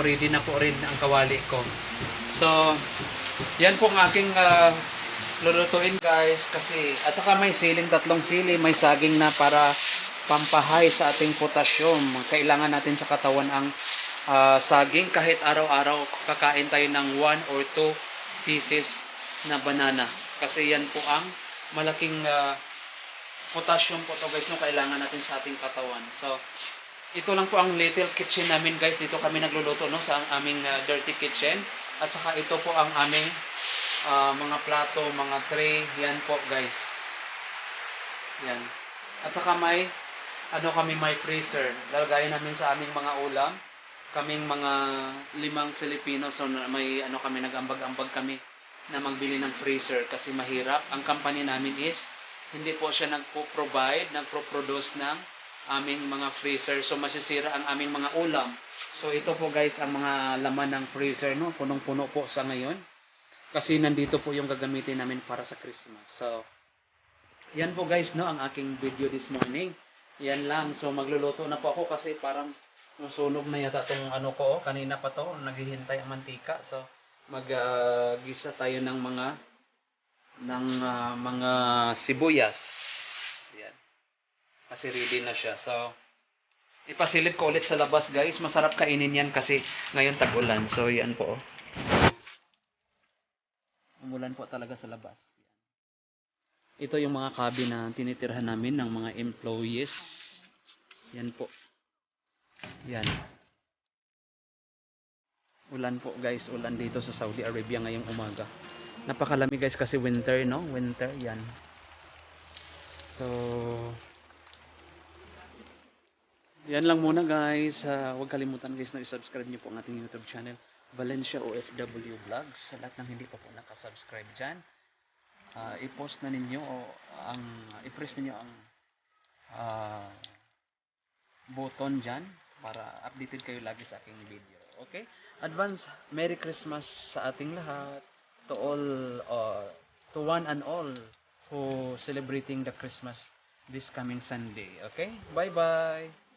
Ready na po rin ang kawali ko. So, yan po ang aking ah, lulutuin guys kasi at saka may siling tatlong sili, may saging na para pampahay sa ating potassium. Kailangan natin sa katawan ang ah, saging kahit araw-araw kakain tayo ng one or two pieces na banana kasi yan po ang malaking ah, potassium po to guys no kailangan natin sa ating katawan. So, ito lang po ang little kitchen namin guys. Dito kami nagluluto no sa aming uh, dirty kitchen. At saka ito po ang aming uh, mga plato, mga tray. Yan po guys. Yan. At saka may ano kami may freezer. Lalagayin namin sa aming mga ulam. Kaming mga limang Filipino so may ano kami nag-ambag-ambag kami na magbili ng freezer kasi mahirap. Ang company namin is hindi po siya nagpo-provide, nagpo-produce ng aming mga freezer. So masisira ang aming mga ulam. So ito po guys ang mga laman ng freezer no, punong-puno po sa ngayon. Kasi nandito po yung gagamitin namin para sa Christmas. So yan po guys no ang aking video this morning. Yan lang. So magluluto na po ako kasi parang nasunog na yata tong ano ko. oh. Kanina pa to naghihintay ang mantika. So mag-gisa tayo ng mga ng ah, mga sibuyas. Yan. Kasi ready na siya. So, ipasilip ko ulit sa labas guys. Masarap kainin yan kasi ngayon tag-ulan. So, yan po. oh. Umulan po talaga sa labas. Ito yung mga cabin na tinitirhan namin ng mga employees. Yan po. Yan. Ulan po guys. Ulan dito sa Saudi Arabia ngayong umaga. Napakalamig guys kasi winter no? Winter yan. So, yan lang muna guys. Ah, huwag kalimutan guys na i-subscribe niyo po ang ating YouTube channel. Valencia OFW Vlogs. Sa lahat ng hindi pa po nakasubscribe dyan. ah, i-post na ninyo o ang i-press ninyo ang ah, button dyan para updated kayo lagi sa aking video. Okay? Advance Merry Christmas sa ating lahat. To all, uh, to one and all who celebrating the Christmas this coming Sunday. Okay? Bye-bye!